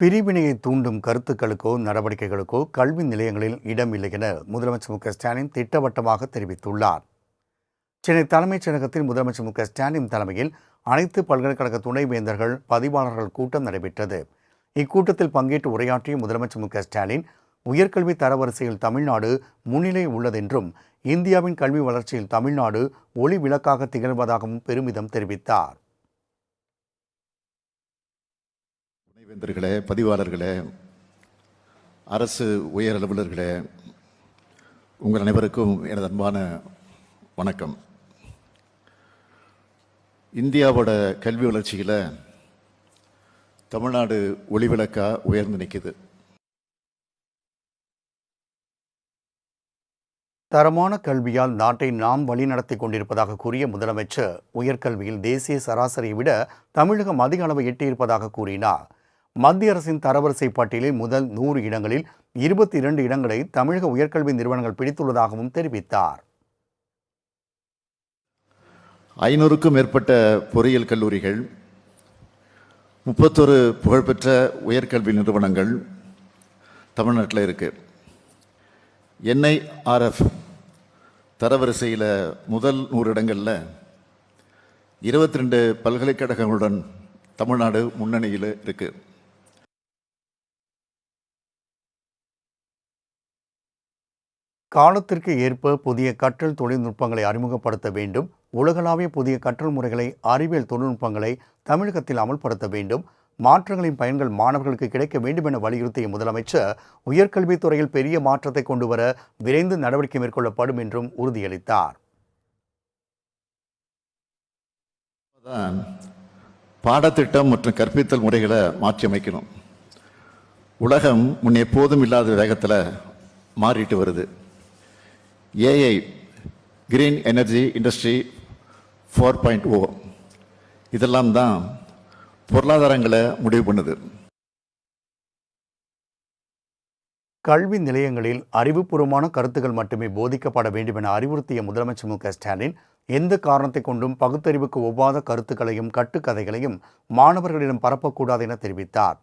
பிரிவினையை தூண்டும் கருத்துக்களுக்கோ நடவடிக்கைகளுக்கோ கல்வி நிலையங்களில் இடமில்லை என முதலமைச்சர் மு க ஸ்டாலின் திட்டவட்டமாக தெரிவித்துள்ளார். சென்னை தலைமைச் செயலகத்தில் முதலமைச்சர் மு க ஸ்டாலின் தலைமையில் அனைத்து பல்கலைக்கழக துணைவேந்தர்கள் பதிவாளர்கள் கூட்டம் நடைபெற்றது. இக்கூட்டத்தில் பங்கேற்று உரையாற்றிய முதலமைச்சர் மு க ஸ்டாலின் உயர்கல்வி தரவரிசையில் தமிழ்நாடு முன்னிலை உள்ளதென்றும் இந்தியாவின் கல்வி வளர்ச்சியில் தமிழ்நாடு ஒளி விளக்காக திகழ்வதாகவும் பெருமிதம் தெரிவித்தார். வேந்தர்களே பதிவாளர்களே அரசு உயர் அலுவலர்களே உங்கள் அனைவருக்கும் எனது அன்பான வணக்கம். இந்தியாவோட கல்வி வளர்ச்சியில் தமிழ்நாடு ஒளிவிளக்கா உயர்ந்து நிற்கிது தரமான கல்வியால் நாட்டை நாம் வழிநடத்தி கொண்டிருப்பதாக கூறிய முதலமைச்சர் உயர்கல்வியில் தேசிய சராசரியை விட தமிழகம் அதிக அளவு எட்டியிருப்பதாக கூறினார். மத்திய அரசின் தரவரிசை பட்டியலில் முதல் நூறு இடங்களில் இருபத்தி இரண்டு இடங்களை தமிழக உயர்கல்வி நிறுவனங்கள் பிடித்துள்ளதாகவும் தெரிவித்தார். ஐநூறுக்கும் மேற்பட்ட பொறியியல் கல்லூரிகள் முப்பத்தொரு புகழ்பெற்ற உயர்கல்வி நிறுவனங்கள் தமிழ்நாட்டில் இருக்கு. என்ஐஆர்எஃப் தரவரிசையில் முதல் நூறு இடங்களில் இருபத்தி ரெண்டு பல்கலைக்கழகங்களுடன் தமிழ்நாடு முன்னணியில் இருக்குது காலத்திற்கு ஏற்ப புதிய கற்றல் தொழில்நுட்பங்களை அறிமுகப்படுத்த வேண்டும். உலகளாவிய புதிய கற்றல் முறைகளை அறிவியல் தொழில்நுட்பங்களை தமிழகத்தில் அமல்படுத்த வேண்டும். மாற்றங்களின் பயன்கள் மாணவர்களுக்கு கிடைக்க வேண்டும் என வலியுறுத்திய முதலமைச்சர் உயர்கல்வித் துறையில் பெரிய மாற்றத்தை கொண்டு வர விரைந்து நடவடிக்கை மேற்கொள்ளப்படும் என்றும் உறுதியளித்தார். பாடத்திட்டம் மற்றும் கற்பித்தல் முறைகளை மாற்றியமைக்கணும். உலகம் முன் எப்போதும் இல்லாத வேகத்தில் மாறிட்டு வருது. AI green energy industry four point O இதெல்லாம் தான் பொருளாதாரங்களை முடிவு பண்ணுது. கல்வி நிலையங்களில் அறிவுபூர்வமான கருத்துக்கள் மட்டுமே போதிக்கப்பட வேண்டும் என அறிவுறுத்திய முதலமைச்சர் மு. க. ஸ்டாலின் எந்த காரணத்தை கொண்டும் பகுத்தறிவுக்கு ஒவ்வாத கருத்துக்களையும் கட்டுக்கதைகளையும் மாணவர்களிடம் பரப்பக்கூடாது என தெரிவித்தார்.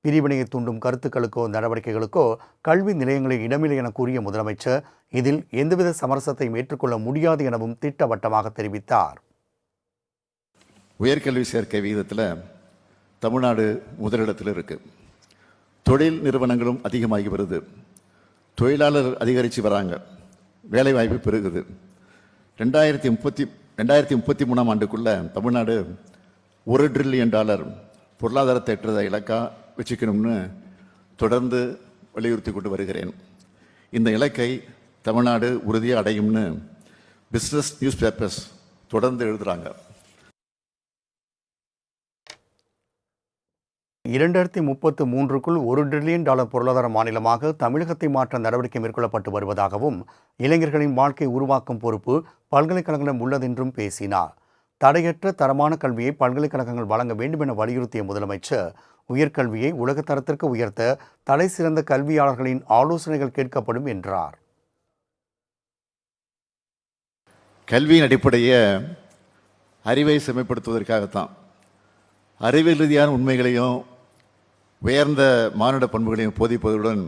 பிரிவினையை தூண்டும் கருத்துக்களுக்கோ நடவடிக்கைகளுக்கோ கல்வி நிலையங்களில் இடமில்லை என கூறிய முதலமைச்சர் இதில் எந்தவித சமரசத்தையும் ஏற்றுக்கொள்ள முடியாது எனவும் திட்டவட்டமாக தெரிவித்தார். உயர்கல்வி சேர்க்கை விகிதத்தில் தமிழ்நாடு முதலிடத்தில் இருக்கு. தொழில் நிறுவனங்களும் அதிகமாகி வருது. தொழிலாளர் அதிகரித்து வராங்க. வேலைவாய்ப்பு பெருகுது. ரெண்டாயிரத்தி முப்பத்தி ரெண்டாயிரத்தி முப்பத்தி மூணாம் ஆண்டுக்குள்ளே தமிழ்நாடு ஒரு ட்ரில்லியன் டாலர் பொருளாதாரத்தை எட்டுறத இலக்கா வச்சுக்கணும்னு தொடர்ந்து வலியுறுத்தி கொண்டு வருகிறேன். இந்த இலக்கை தமிழ்நாடு உறுதியாக அடையும்னு பிஸ்னஸ் நியூஸ் பேப்பர்ஸ் தொடர்ந்து எழுதுகிறாங்க இரண்டாயிரத்தி முப்பத்து மூன்றுக்குள் ஒரு டிரில்லியன் டாலர் பொருளாதார மாநிலமாக தமிழகத்தை மாற்ற நடவடிக்கை மேற்கொள்ளப்பட்டு வருவதாகவும் இளைஞர்களின் வாழ்க்கை உருவாக்கும் பொறுப்பு பல்கலைக்கழகங்களிடம் உள்ளதென்றும் பேசினார். தடையற்ற தரமான கல்வியை பல்கலைக்கழகங்கள் வழங்க வேண்டும் என வலியுறுத்திய முதலமைச்சர் உயர்கல்வியை உலகத்தரத்திற்கு உயர்த்த தலை சிறந்த கல்வியாளர்களின் ஆலோசனைகள் கேட்கப்படும் என்றார். கல்வியின் அடிப்படையை அறிவை செம்மைப்படுத்துவதற்காகத்தான். அறிவியல் ரீதியான உண்மைகளையும் உயர்ந்த மானுட பண்புகளையும் போதிப்பதுடன்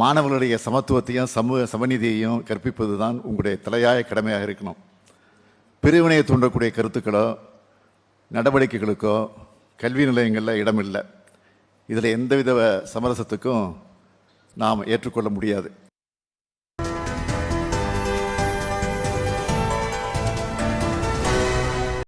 மாணவர்களுடைய சமத்துவத்தையும் சமூக சமநீதியையும் கற்பிப்பது தான் உங்களுடைய தலையாய கடமையாக இருக்கணும். பிரிவினையை தூண்டக்கூடிய கருத்துக்களோ நடவடிக்கைகளுக்கோ கல்வி நிலையங்களில் இடமில்லை. இதில் எந்தவித சமரசத்துக்கும் நாம் ஏற்றுக்கொள்ள முடியாது.